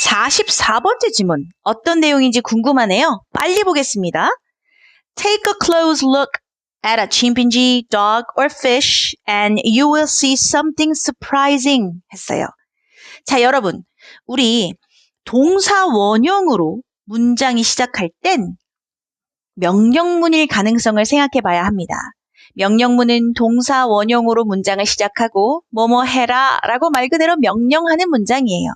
44번째 지문. 어떤 내용인지 궁금하네요. 빨리 보겠습니다. Take a close look at a chimpanzee, dog, or fish, and you will see something surprising. 했어요. 자, 여러분. 우리 동사 원형으로 문장이 시작할 땐 명령문일 가능성을 생각해 봐야 합니다. 명령문은 동사 원형으로 문장을 시작하고 뭐뭐 해라 라고 말 그대로 명령하는 문장이에요.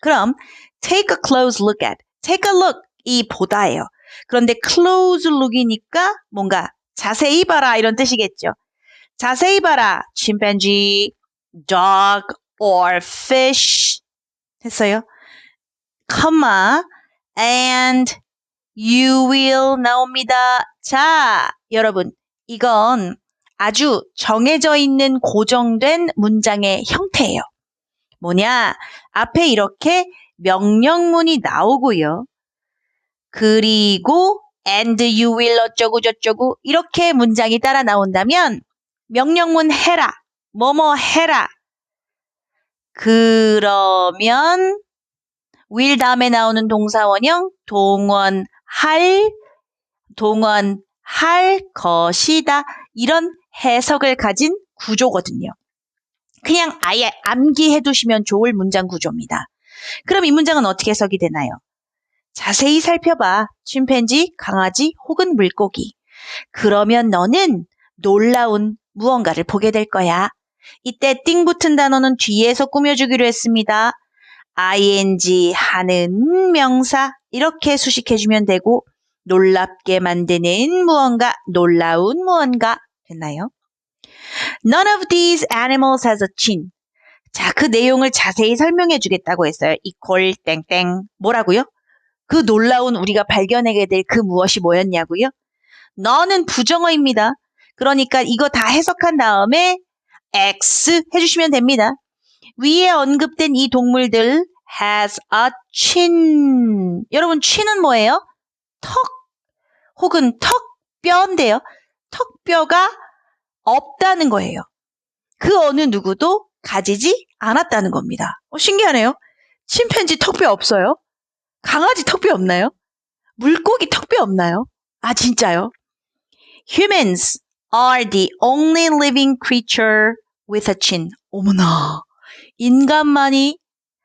그럼 take a close look at, take a look 이 보다예요. 그런데 close look이니까 뭔가 자세히 봐라 이런 뜻이겠죠. 자세히 봐라 chimpanzee, dog or fish 했어요. comma and you will 나옵니다. 자, 여러분 이건 아주 정해져 있는 고정된 문장의 형태예요. 뭐냐? 앞에 이렇게 명령문이 나오고요. 그리고 and you will 어쩌고 저쩌고 이렇게 문장이 따라 나온다면 명령문 해라. 뭐뭐 해라. 그러면 will 다음에 나오는 동사 원형 동원 할 동원 할 것이다. 이런 해석을 가진 구조거든요. 그냥 아예 암기해 두시면 좋을 문장 구조입니다. 그럼 이 문장은 어떻게 해석이 되나요? 자세히 살펴봐. 침팬지, 강아지 혹은 물고기. 그러면 너는 놀라운 무언가를 보게 될 거야. 이때 띵 붙은 단어는 뒤에서 꾸며주기로 했습니다. ing 하는 명사 이렇게 수식해주면 되고 놀랍게 만드는 무언가, 놀라운 무언가 됐나요? None of these animals has a chin. 자, 그 내용을 자세히 설명해 주겠다고 했어요. 이퀄 땡땡 뭐라고요? 그 놀라운 우리가 발견하게 될 그 무엇이 뭐였냐고요? 너는 부정어입니다. 그러니까 이거 다 해석한 다음에 X 해주시면 됩니다. 위에 언급된 이 동물들 has a chin. 여러분 chin은 뭐예요? 턱 혹은 턱뼈인데요. 턱뼈가 없다는 거예요. 그 어느 누구도 가지지 않았다는 겁니다. 어, 신기하네요. 침팬지 턱뼈 없어요? 강아지 턱뼈 없나요? 물고기 턱뼈 없나요? 아, 진짜요? Humans are the only living creature with a chin. 어머나. 인간만이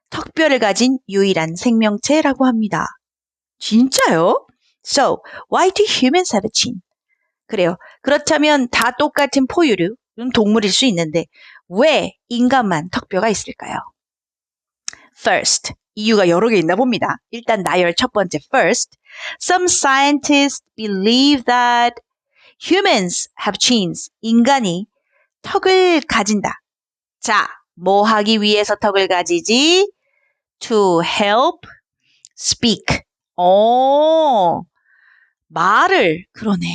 턱뼈를 가진 유일한 생명체라고 합니다. 진짜요? So, why do humans have a chin? 그래요. 그렇다면 다 똑같은 포유류, 동물일 수 있는데 왜 인간만 턱뼈가 있을까요? First, 이유가 여러 개 있나 봅니다. 일단 나열 첫 번째 first. Some scientists believe that humans have chins. 인간이 턱을 가진다. 자, 뭐 하기 위해서 턱을 가지지? To help speak. 오, 말을, 그러네.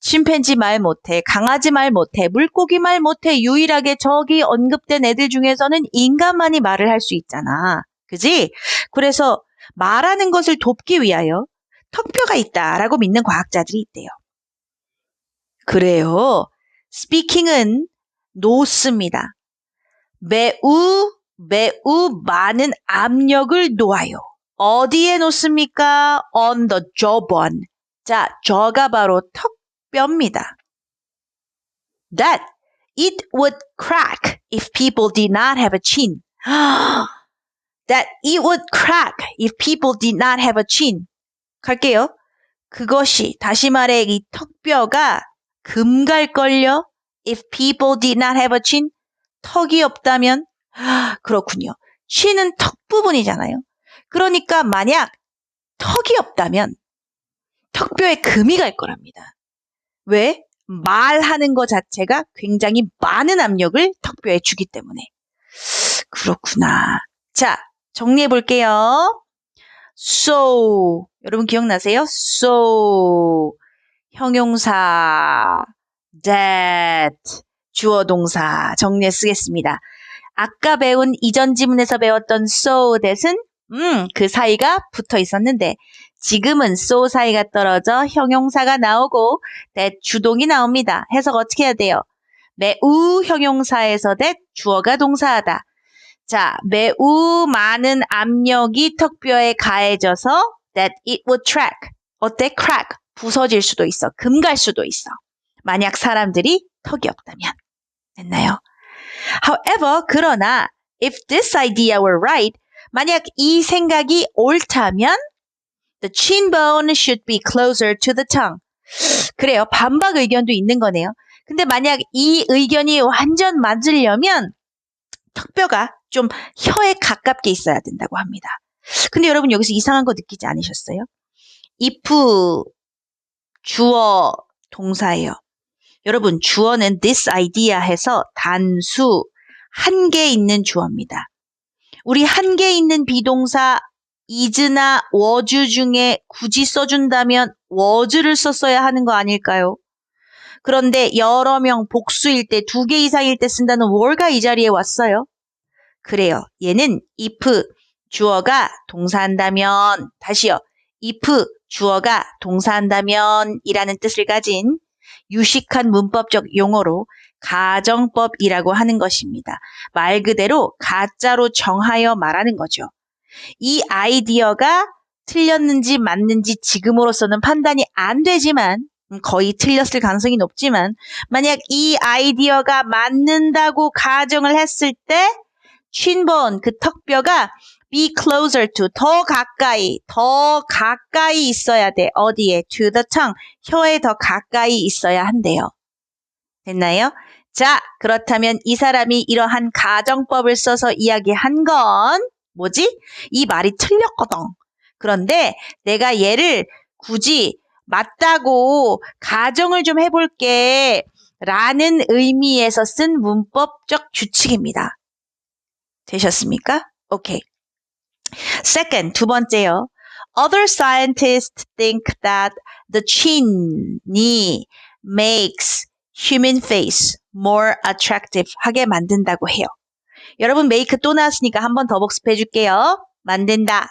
침팬지 말 못해, 강아지 말 못해, 물고기 말 못해, 유일하게 저기 언급된 애들 중에서는 인간만이 말을 할 수 있잖아. 그지? 그래서 말하는 것을 돕기 위하여 턱뼈가 있다라고 믿는 과학자들이 있대요. 그래요. 스피킹은 놓습니다. 매우, 매우 많은 압력을 놓아요. 어디에 놓습니까? on the jawbone. 자, 저가 바로 턱 뼈입니다. That it would crack if people did not have a chin. That it would crack if people did not have a chin. 갈게요. 그것이 다시 말해 이 턱뼈가 금갈걸요. If people did not have a chin. 턱이 없다면 그렇군요. chin은 턱 부분이잖아요. 그러니까 만약 턱이 없다면 턱뼈에 금이 갈 거랍니다. 왜? 말하는 것 자체가 굉장히 많은 압력을 턱뼈에 주기 때문에. 그렇구나. 자, 정리해 볼게요. So. 여러분 기억나세요? So. 형용사. that. 주어 동사. 정리해 쓰겠습니다. 아까 배운 이전 지문에서 배웠던 so that은 음, 그 사이가 붙어 있었는데 지금은 so 사이가 떨어져 형용사가 나오고 that 주동이 나옵니다. 해석 어떻게 해야 돼요? 매우 형용사에서 that 주어가 동사하다. 자, 매우 많은 압력이 턱뼈에 가해져서 that it would crack. 어때? crack. 부서질 수도 있어. 금갈 수도 있어. 만약 사람들이 턱이 없다면. 됐나요? However, 그러나 if this idea were right, 만약 이 생각이 옳다면 the chin bone should be closer to the tongue. 그래요. 반박 의견도 있는 거네요. 근데 만약 이 의견이 완전 맞으려면 턱뼈가 좀 혀에 가깝게 있어야 된다고 합니다. 근데 여러분 여기서 이상한 거 느끼지 않으셨어요? if 주어 동사예요. 여러분 주어는 this idea 해서 단수 한 개 있는 주어입니다. 우리 한 개 있는 비동사 is나 was 중에 굳이 써준다면 was를 썼어야 하는 거 아닐까요? 그런데 여러 명 복수일 때 두 개 이상일 때 쓴다는 were가 이 자리에 왔어요. 그래요. 얘는 if 주어가 동사한다면 다시요. if 주어가 동사한다면 이라는 뜻을 가진 유식한 문법적 용어로 가정법이라고 하는 것입니다. 말 그대로 가짜로 정하여 말하는 거죠. 이 아이디어가 틀렸는지 맞는지 지금으로서는 판단이 안 되지만 음, 거의 틀렸을 가능성이 높지만 만약 이 아이디어가 맞는다고 가정을 했을 때 쉰본 그 턱뼈가 be closer to 더 가까이 더 가까이 있어야 돼. 어디에? to the tongue. 혀에 더 가까이 있어야 한대요. 됐나요? 자 그렇다면 이 사람이 이러한 가정법을 써서 이야기한 건 뭐지? 이 말이 틀렸거든 그런데 내가 얘를 굳이 맞다고 가정을 좀 해볼게 라는 의미에서 쓴 문법적 규칙입니다. 되셨습니까? 오케이. Second, 두 번째요. Other scientists think that the chin이 makes human face more attractive 하게 만든다고 해요. 여러분 메이크 또 나왔으니까 한 번 더 복습해 줄게요. 만든다.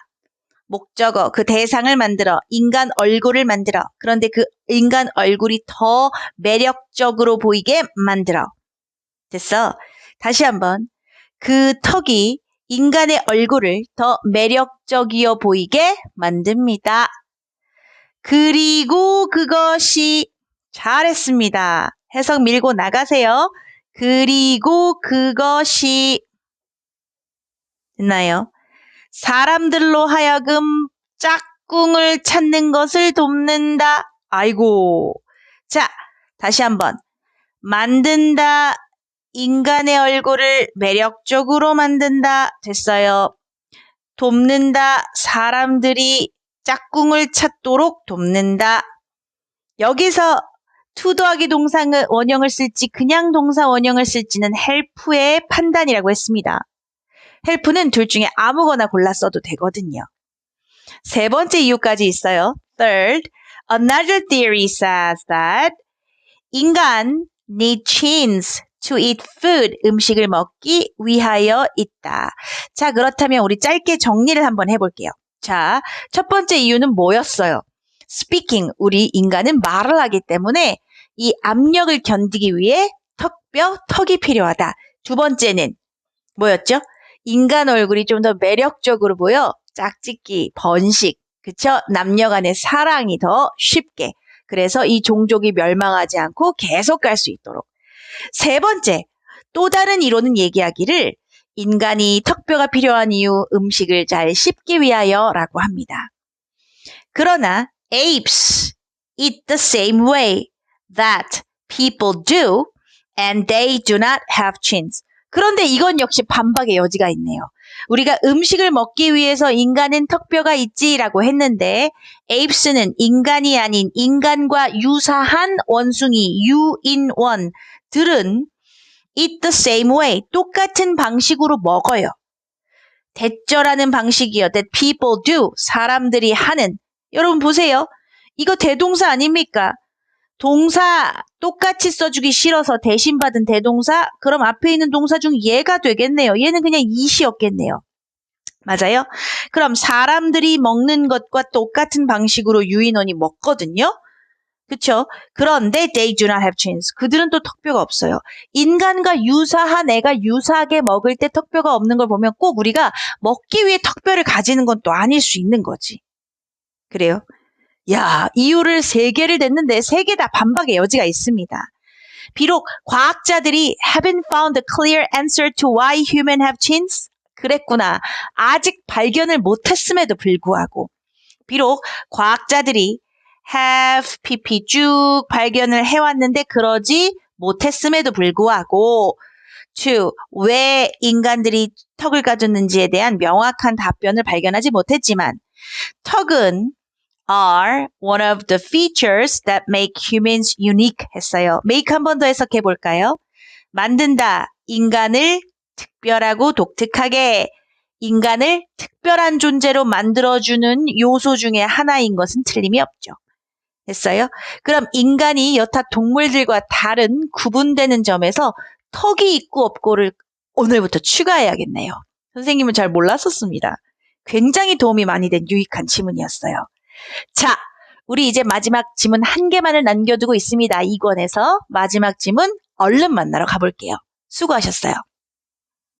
목적어, 그 대상을 만들어, 인간 얼굴을 만들어. 그런데 그 인간 얼굴이 더 매력적으로 보이게 만들어. 됐어. 다시 한번. 그 턱이 인간의 얼굴을 더 매력적이어 보이게 만듭니다. 그리고 그것이 잘했습니다. 해석 밀고 나가세요. 그리고 그것이 됐나요? 사람들로 하여금 짝꿍을 찾는 것을 돕는다. 아이고. 자, 다시 한번. 만든다. 인간의 얼굴을 매력적으로 만든다. 됐어요. 돕는다. 사람들이 짝꿍을 찾도록 돕는다. 여기서 투 더하기 동상을 원형을 쓸지 그냥 동사 원형을 쓸지는 헬프의 판단이라고 했습니다. 헬프는 둘 중에 아무거나 골라 써도 되거든요. 세 번째 이유까지 있어요. Third, another theory says that 인간 need chins to eat food, 음식을 먹기 위하여 있다. 자, 그렇다면 우리 짧게 정리를 한번 해볼게요. 자, 첫 번째 이유는 뭐였어요? speaking, 우리 인간은 말을 하기 때문에 이 압력을 견디기 위해 턱뼈, 턱이 필요하다. 두 번째는 뭐였죠? 인간 얼굴이 좀 더 매력적으로 보여 짝짓기, 번식, 그쵸? 남녀 간의 사랑이 더 쉽게. 그래서 이 종족이 멸망하지 않고 계속 갈 수 있도록. 세 번째, 또 다른 이론은 얘기하기를 인간이 턱뼈가 필요한 이유 음식을 잘 씹기 위하여 라고 합니다. 그러나 apes eat the same way that people do and they do not have chins. 그런데 이건 역시 반박의 여지가 있네요. 우리가 음식을 먹기 위해서 인간은 턱뼈가 있지라고 했는데 에이프스는 인간이 아닌 인간과 유사한 원숭이 유인원들은 eat the same way 똑같은 방식으로 먹어요. 대절하는 방식이요. that people do 사람들이 하는 여러분 보세요. 이거 대동사 아닙니까? 동사 똑같이 써주기 싫어서 대신 받은 대동사 그럼 앞에 있는 동사 중 얘가 되겠네요. 얘는 그냥 이시였겠네요. 맞아요? 그럼 사람들이 먹는 것과 똑같은 방식으로 유인원이 먹거든요. 그쵸? 그런데 they do not have chins. 그들은 또 턱뼈가 없어요. 인간과 유사한 애가 유사하게 먹을 때 턱뼈가 없는 걸 보면 꼭 우리가 먹기 위해 턱뼈를 가지는 건 또 아닐 수 있는 거지. 그래요? 야, 이유를 세 개를 댔는데 세 개 다 반박의 여지가 있습니다. 비록 과학자들이 haven't found a clear answer to why humans have chins? 그랬구나. 아직 발견을 못했음에도 불구하고 비록 과학자들이 have pp 쭉 발견을 해왔는데 그러지 못했음에도 불구하고 to 왜 인간들이 턱을 가졌는지에 대한 명확한 답변을 발견하지 못했지만 턱은 are one of the features that make humans unique 했어요. make 한 번 더 해석해 볼까요? 만든다. 인간을 특별하고 독특하게 인간을 특별한 존재로 만들어주는 요소 중에 하나인 것은 틀림이 없죠. 됐어요? 그럼 인간이 여타 동물들과 다른 구분되는 점에서 턱이 있고 없고를 오늘부터 추가해야겠네요. 선생님은 잘 몰랐었습니다. 굉장히 도움이 많이 된 유익한 지문이었어요. 자, 우리 이제 마지막 지문 한 개만을 남겨두고 있습니다. 이 권에서 마지막 지문 얼른 만나러 가볼게요. 수고하셨어요.